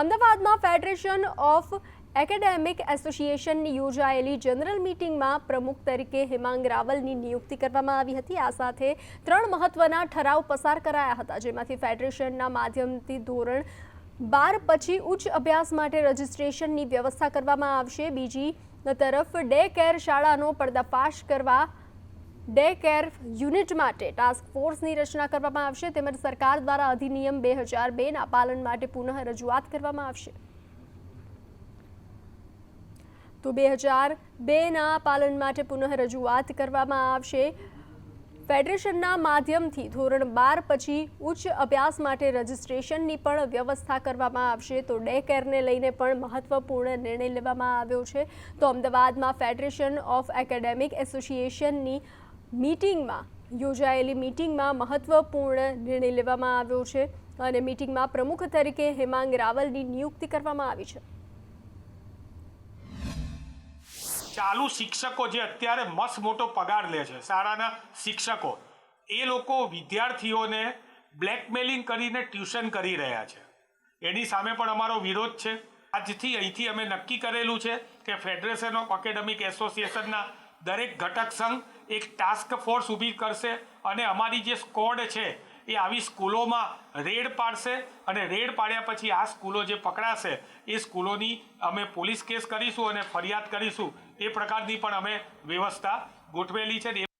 અમદાવાદમાં federation of academic એસોસિએશનની યોજાયેલી general મીટિંગમાં પ્રમુખ તરીકે હિમાંગ રાવલની નિયુક્તિ કરવામાં આવી હતી. આ સાથે ત્રણ મહત્વના ઠરાવ પસાર કરાયા હતા, જેમાંથી ફેડરેશનના માધ્યમથી ધોરણ બાર પછી ઉચ્ચ અભ્યાસ માટે રજિસ્ટ્રેશનની વ્યવસ્થા કરવામાં આવશે. બીજી તરફ ડે કેર શાળાનો પર્દાફાશ કરવા ડે કેર યુનિટ માટે ટાસ્ક ફોર્સની રચના કરવામાં આવશે. તેમજ સરકાર દ્વારા અધિનિયમ બે હજાર બેના પાલન માટે પુનઃ રજૂઆત કરવામાં આવશે. તો બે હજાર બેના પાલન માટે પુનઃ રજૂઆત કરવામાં આવશે. ફેડરેશનના માધ્યમથી ધોરણ બાર પછી ઉચ્ચ અભ્યાસ માટે રજિસ્ટ્રેશનની પણ વ્યવસ્થા કરવામાં આવશે. તો ડે કેરને લઈને પણ મહત્વપૂર્ણ નિર્ણય લેવામાં આવ્યો છે. તો અમદાવાદમાં ફેડરેશન ઓફ એકેડેમિક એસોસિએશનની મીટિંગમાં, યોજાયેલી મીટિંગમાં મહત્વપૂર્ણ નિર્ણય લેવામાં આવ્યો છે અને મીટિંગમાં પ્રમુખ તરીકે હેમાંગ રાવલની નિયુક્તિ કરવામાં આવી છે. ચાલુ શિક્ષકો જે અત્યારે મસ્ત મોટો પગાર લે છે, શાળાના શિક્ષકો, એ લોકો વિદ્યાર્થીઓને બ્લેકમેલિંગ કરીને ટ્યુશન કરી રહ્યા છે. એની સામે પણ અમારો વિરોધ છે. આજથી અહીંથી અમે નક્કી કરેલું છે કે ફેડરેશન ઓફ એકેડેમિક એસોસિએશનના દરેક ઘટક સંઘ એક ટાસ્ક ફોર્સ ઊભી કરશે અને અમારી જે સ્કોડ છે, એ આવી સ્કૂલોમાં રેડ પાડશે અને રેડ પાડ્યા પછી આ સ્કૂલો જે પકડાશે, એ સ્કૂલોની અમે પોલીસ કેસ કરીશું અને ફરિયાદ કરીશું. એ પ્રકારની પણ અમે વ્યવસ્થા ગોઠવેલી છે